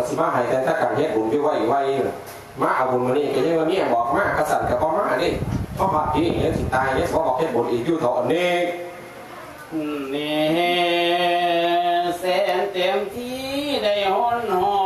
ก็สิมาหายใจถ้าการเฮ็ดบุญด้วยไว้มาเอาบุญมานี่ก็ยังว่าเนี่ยบอกมากระสันกับพ่อมาดิเพ่อผักที่เฮ็ดสิตายเฮ็ดพ่อบอกเฮ็ดบุญอีกอยู่ต่อเนี่นี่เสนเต็มที่ได้หนหอ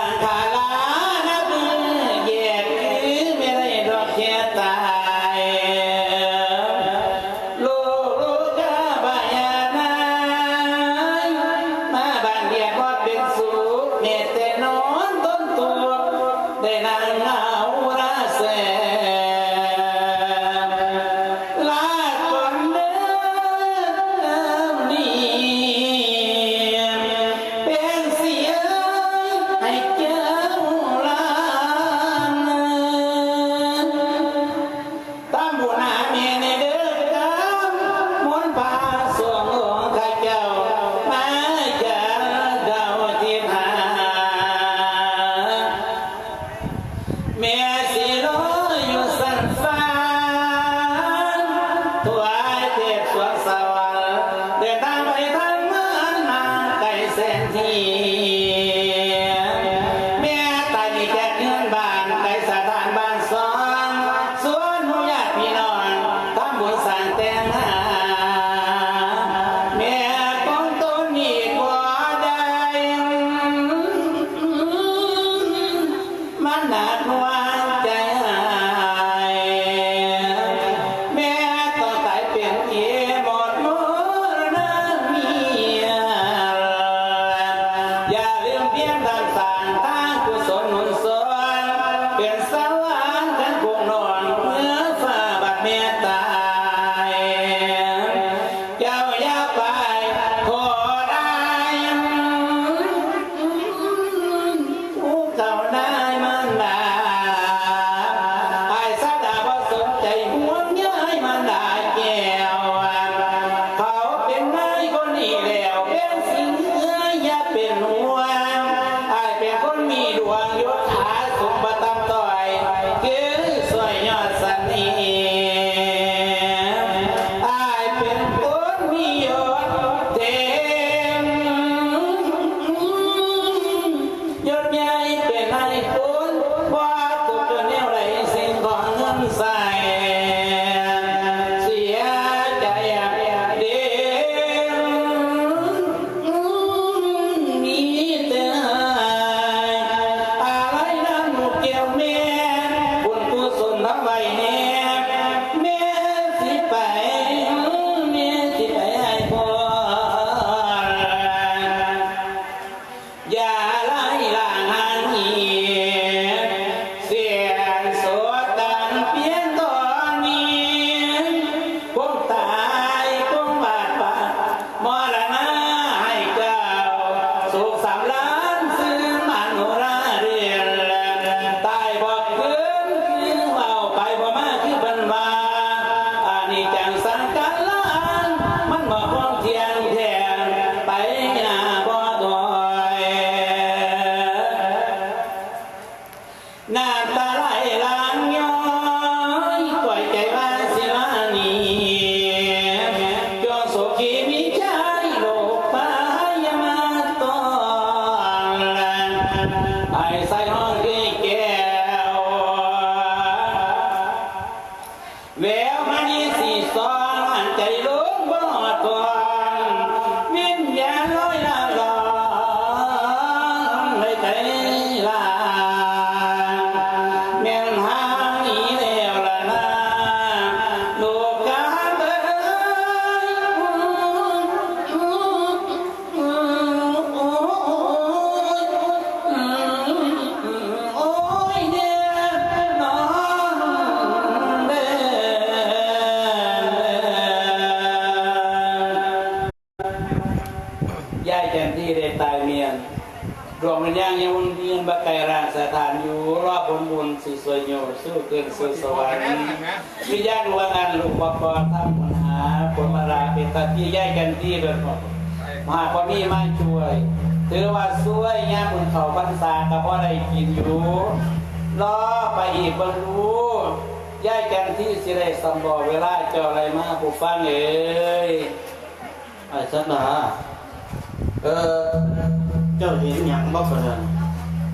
반 สู้นสู่สวรรค์วิญญาณลวงอันลูกปอกรทำปัญหาผลมาราเป็นตาที่ยายกันที่เดินหมดมหาพอมีมาช่วย ถือว่าช่วยย่าบุญเขาพรรษากับพ่อได้กินอยู่รอไปอีกบรรลุย่ายกันที่สิได้สำบอเวลาเจ้าอะไรมาผู้ฟังเอ้ยไอ้สัตว์นะเออเจ้าเห็นหยังบ่กระเดิน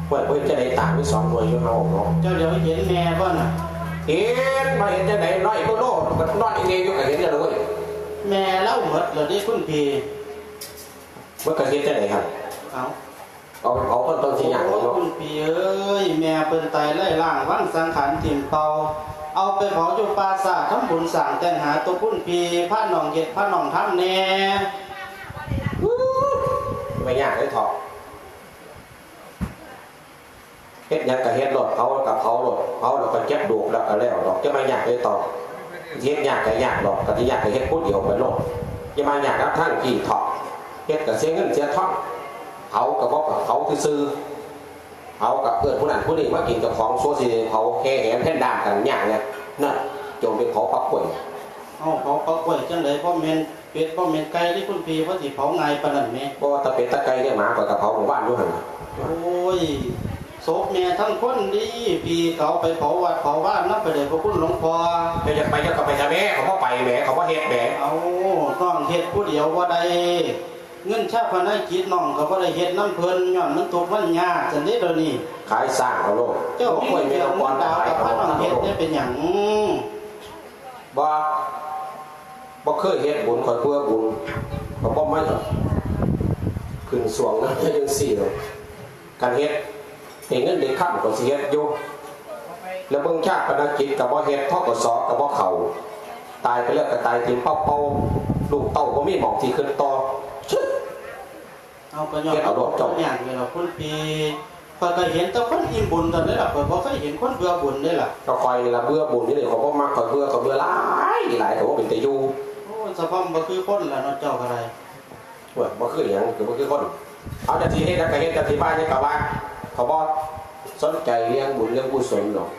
เปิดเปิดจะได้ต่างไปสองหน่วยอยู่เฮาเนาะเจ้าเดี๋ยวเห็นแม่บ่น่ะเห็นมาเห็นจะไหนน้อยก็โลดมันน้อยเองอยู่ก็เห็นจะเลยแม่เล่าหมดเลยที่คุณพี่เมื่อก็เห็นจะไหนครับเอาเอาเอาคนต้นที่อย่างโอ้เนาะคุณพี่เอ้ยแม่เป็นตายไล่ล่างวันสังขารถิ่มเปาเอาไปเผาอยู่ปราสาททำบุญสั่งแต่งหาตัวคุณพี่พระหนองเห็ดพระหนองทำแน่ไม่ยากเลยถอด เฮ็ดหยังก็เฮ็ดรถเขากับเขารถเขาเราก็เก็บดูกแล้วก็แล้วดอกจะไม่ยากเลยต่อเฮ็ดยากก็ยากดอกก็ที่ยากก็เฮ็ดพูดเดียวไปโลดจะมายากกับทั้งกี่ถอดเฮ็ดก็เสียเงินเสียทองเขาก็บอกว่าเขาซื้อๆเขากับเกิดผู้นั้นผู้นี้มากินกับของซัวซีเขาแห่แหนแผ่นด่างกันอย่างเนี่ยนั่นจงเป็นเขาปักป่วยเอาเผาเผากล้วยจังไดพ่อแม่นเป็ดพ่อแม่นไก่ที่คุณพี่ว่าสิเผาไงายปานนั้นแม่เพราะว่าตะเป็ดตะไคร้เนี่ยหมากับกระเพราของบ้านด้วยหันน่ะโอ้ย ศพแม่ทั้งคนดีพี่เขาไปเผาวัดเผาบ้านนับไปเลยพระคุณหลวงพ่อไม่จะไปจะก็ไปจะแม่เขาว่าไปแหมเขาว่าเฮ็ดแหมเอาน้องเฮ็ดผู้เดียวว่าได้เงินชาพนักกิจน้องก็บ่ได้เฮ็ดน้ำเพิ่นย้อนมันตกมันยากจังนี้เดี๋ยวนี้ขายสร้างเขาโลกเจ้าบ่พี่ค่อยมีเกี่ยวเอามก่อนดาวขายกับเขาพระน้องทั้งเฮ็ดโลกได้เป็นหยังบ่บ่เคยเฮ็ดบุญคอยเพื่อบุญก็บ่ไม่ขึ้นสวงนะจังซี่หรอกการเฮ็ด เห็นเงินเด็กขับก็สิเฮ็ดอยู่แล้วเบิ่งชาติปนกิจก็บ่เฮ็ดทกสก็บ่เข้าตายไปแล้วก็ตายทิ้งเป้าๆลูกเต้าก็มีหมองที่ขึ้นต่อชึเอาก็ย้อนเฮ็ดเอาดอกเจ้าอย่างนี้ล่ะคุณพี่ข้อยก็เห็นแต่คนอิ่มบุญตอนนี้ล่ะข้อยบ่เคยเห็นคนเบื่อบุญเด้ล่ะก็คอยนี่ละเบื่อบุญนี่เลยเขาบ่มักคอยเบื่อเขาเบื่อหลายหลายเขาบ่เป็นแต่อยู่โอ้ยสภาพบ่คือคนล่ะเนาะเจ้าก็ได้เว้ยบ่คือหยังคือบ่คือคนเอาแต่ที่เฮ็ดแล้วก็เฮ็ดแต่ที่บ้านนี่ก็ว่าเขาบ่สนใจเรื่องบุญเรื่องกุศลหรอก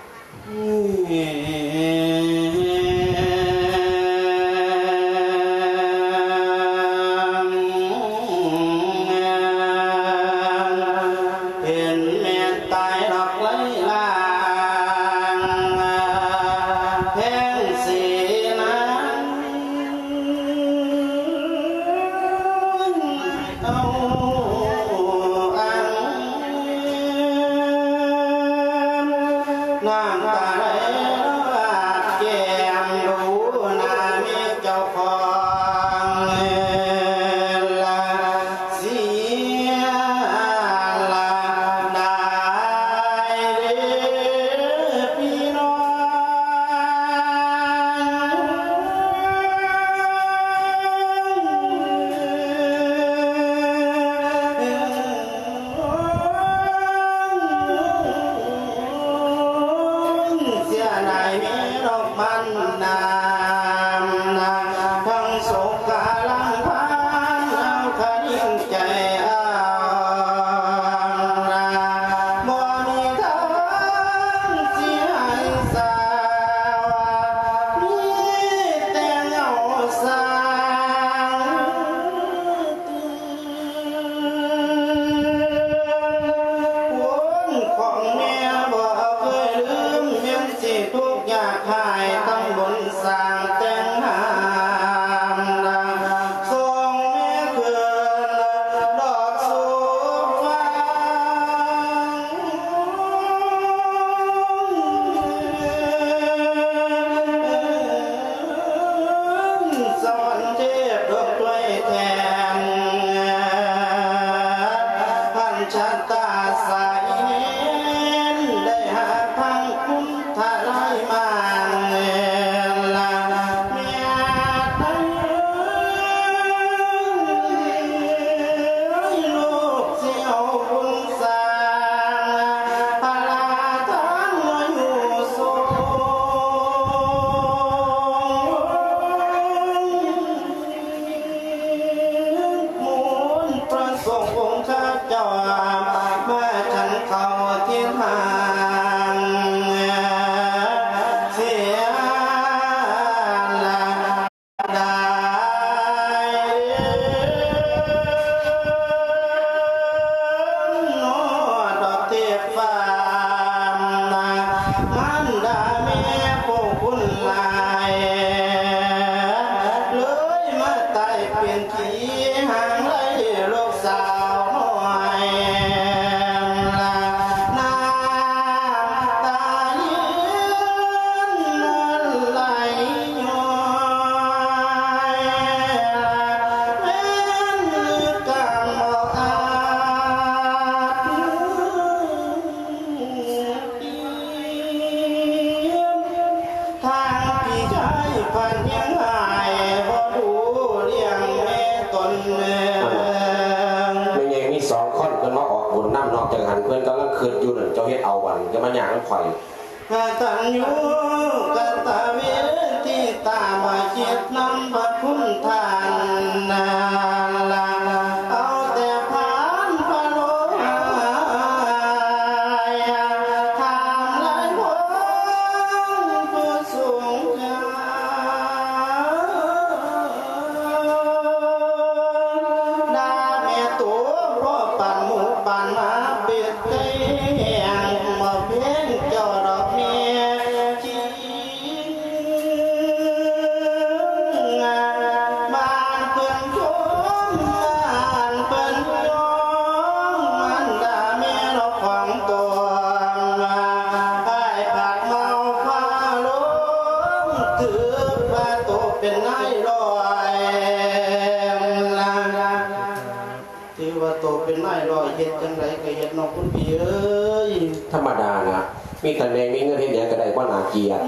มีคะแนนมีเงินเฮ็ดหยังก็ได้บ่น่าเกียร์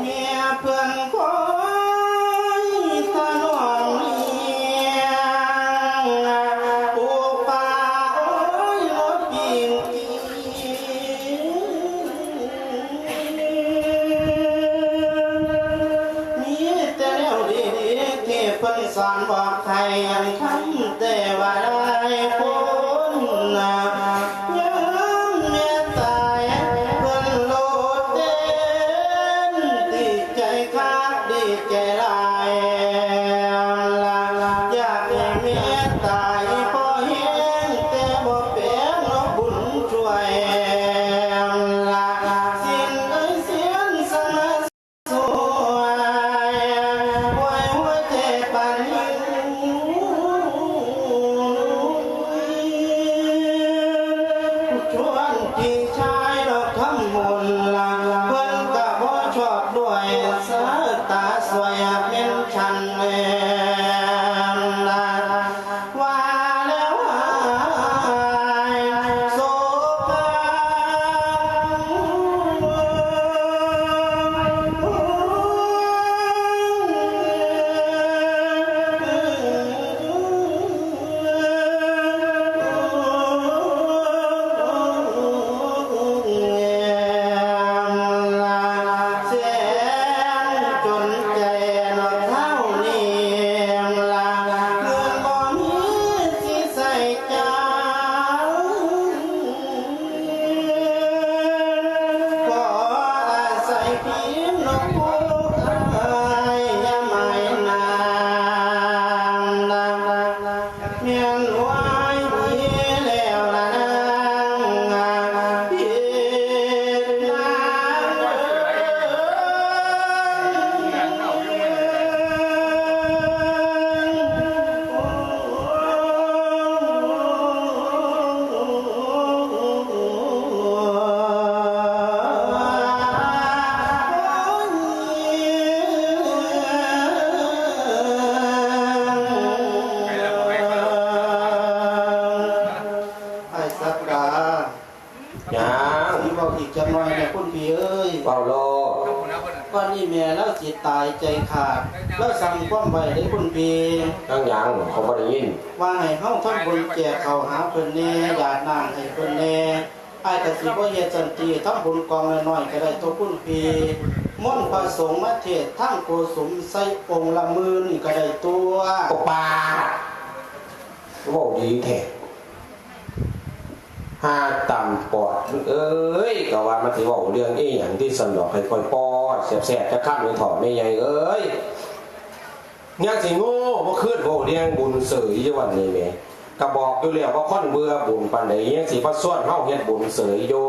Hey, เอ้ยเปาโลก่อนนี้แม่แล้วจิตตายใจขาด แล้วสั่งความไว้ได้คุณพี่ยังยังเขาบ่ได้ยินว่าให้เฮาทำบุญแจกข้าวหาเพิ่นแน่ญาตินางให้เพิ่นแน่อ้ายก็สิบ่เฮ็ดจังซี่ทำบุญกองน้อยๆก็ได้ตัวคุณพี่มนต์พระสงฆ์มาเทศน์ทั้งโกสุมใส่องค์ละหมื่นนี่ก็ได้ตัวโอปาโอ้ดีแท้ ห้าต่ำปอดเอ้ยก็ว่ามันสิเว้าเรื่องอีหยังที่สนดอกให้คอยปอดแซ่บๆจะคับในถอดแม่ใหญ่เอ้ยยังสิโง่บ่คืนเว้าเรื่องบุญเสยอยู่วันนี้แม่ก็บอกอยู่แล้วว่าคนเบื่อบุญปานใดยังสิมาส่วนเฮาเฮ็ดบุญเสยอยู่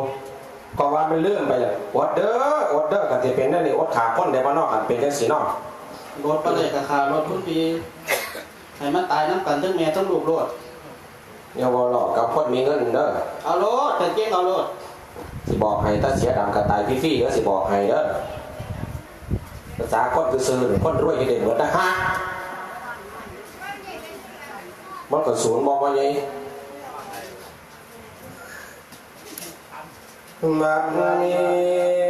ก็ว่ามันเลื่อนไปแล้วอดเด้ออดเด้อก็สิเป็นนั่นนี่อดขาคนได้บ่เนาะกันเป็นจังซี่เนาะรถบ่ได้ก็ค่ารถคุณพี่ให้มันตายนํกันทั้งแม่ทั้งลูกโลด อย่าบ่หลอกกับคนมีเงินเด้อเอาโลดแต่เก่งเอาโลดสิบอกให้ถ้าเสียดำก็ตายฟรีๆเด้อสิบอกให้เด้อภาษาคนคือซื่อๆคนรวยก็ได้หมดนะฮะมันก็ศูนย์บอกว่าไงมักมีป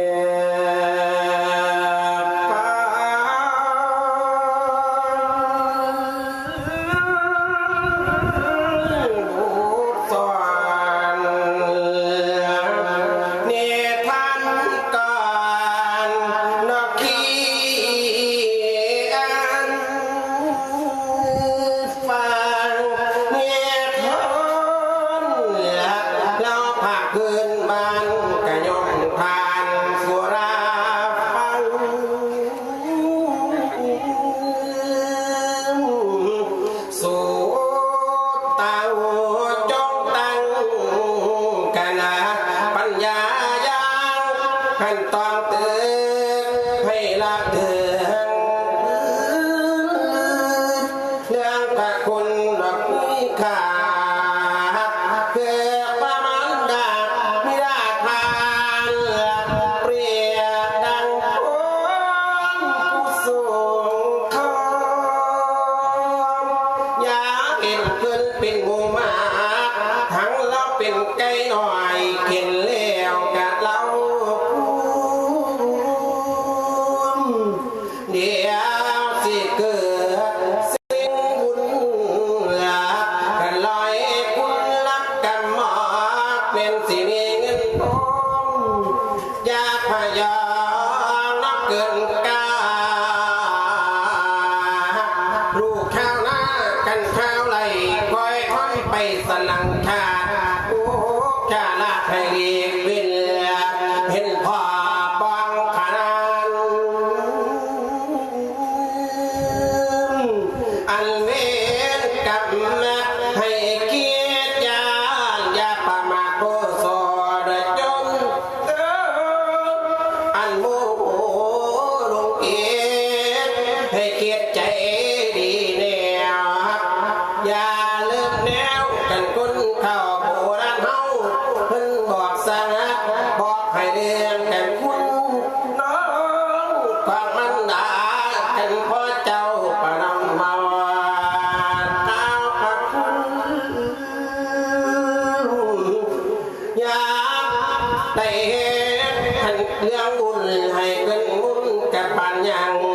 ได้เห็นเรื่องบุญให้เป็นบุญกับปัญญาเอ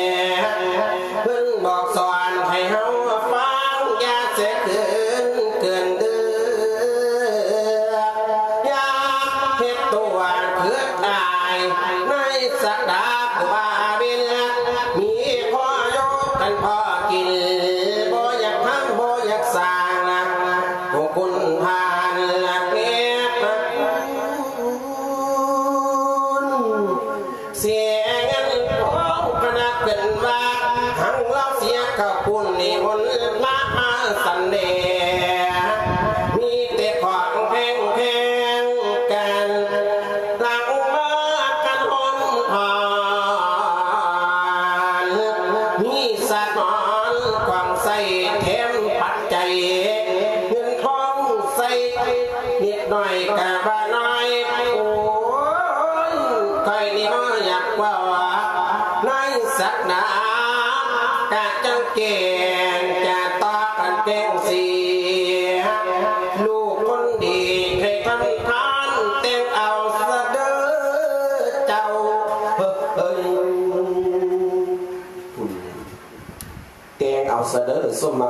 ง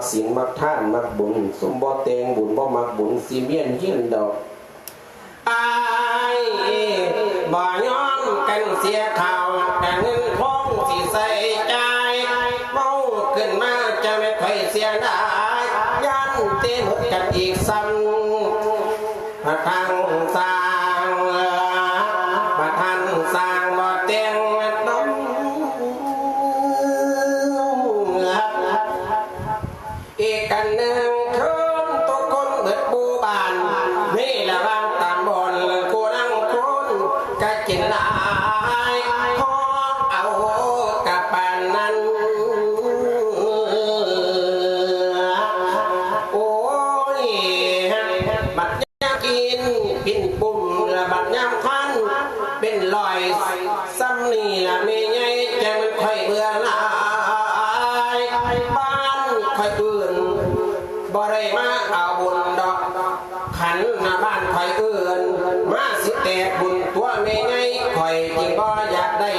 เสียงมักท่านมักบุญสมบ่เตงบุญบ่มักบุญสีเมียนยื่นดอกไอ้บ่ย้อนกันเสียข่าวแต่เงินทองสีใสใจเมาขึ้นมาจะไม่ค่อยเสียได้ยันเต้นกันอีกซ้ำมาทางซ้าย ซ้ำนี่ละเมยไงแกมันค่อยเบื่อหน่ายบ้านค่อยอื่นบ่ได้มาเอาบุญดอก ขันหน้าบ้านค่อยอื่น มาสิเตกบุญตัวเมยไงค่อยจริงบ่อยากได้